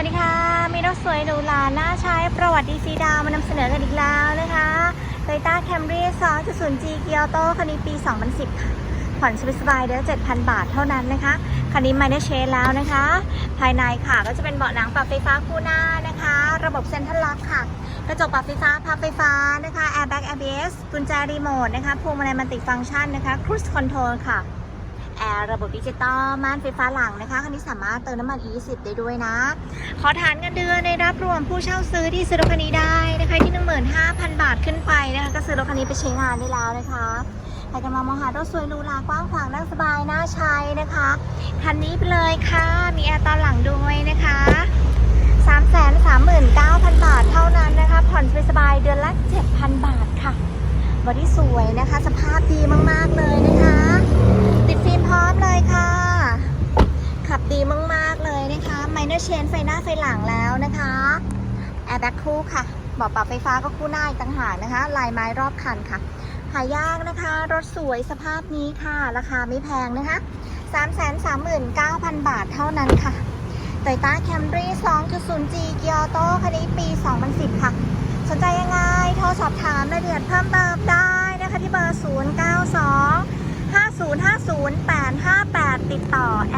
วัสดีค่ะ มีรถสวยหรูหราน่าใช้ประวัติดีซีดาวมานำเสนอกันอีกแล้วนะคะ Toyota Camry 2.0G เกียร์โตคันนี้ปี 2010 ค่ะ ผ่อนสบายๆเดือน7,000 บาทเท่านั้นนะคะ คันนี้ไม่ได้เชนแล้วนะคะ ภายในค่ะก็จะเป็นเบาะหนังปรับไฟฟ้าคู่หน้านะคะ ระบบเซ็นทรัลล็อกค่ะ กระจกปรับไฟฟ้าพับไฟฟ้านะคะ Airbag ABS กุญแจรีโมทนะคะพวงมาลัยมัลติฟังก์ชันนะคะ Cruise Control ค่ะ ระบบดิจิตอลม่านไฟฟ้าหลังนะคะคันนี้สามารถเติมน้ำมัน E10 ได้ด้วยนะ ขอฐานเงินเดือนในรับรวมผู้เช่าซื้อที่ซื้อรถคันนี้ได้นะคะที่ 15,000 บาทขึ้นไปนะคะก็ซื้อรถคันนี้ไปใช้งานได้แล้วนะคะใครกำลังมองหารถสวยหรูหรากว้างขวางนั่งสบายน่าใช้นะคะคันนี้ไปเลยค่ะมีแอร์ตอนหลังด้วยนะคะ339,000 บาทเท่านั้นนะคะ ผ่อนสบายๆเดือนละ 7,000 บาทค่ะบอดี้สวยนะคะ สภาพดีมากๆเลยนะคะ ติดฟิล์มพร้อมเลยค่ะ ขับดีมาก ๆ เลยนะคะไมเนอ ร์เชนไฟหน้าไฟหลังแล้วนะคะแอร์แบ็คคู่ค่ะเบาะปรับไฟฟ้าก็คู่หน้าอีกต่างหากนะคะ ลายไม้รอบคันค่ะ หายากนะคะ รถสวยสภาพนี้ค่ะ ราคาไม่แพงนะคะ 339,000 บาทเท่านั้นค่ะ Toyota Camry 2.0G เกียร์โตคันนี้ปี 2010 ค่ะ สนใจยังไง โทรสอบถามรายละเอียดเพิ่มเติมได้นะคะที่เบอร์ 092 5050 858 ติดต่อแอมค่ะ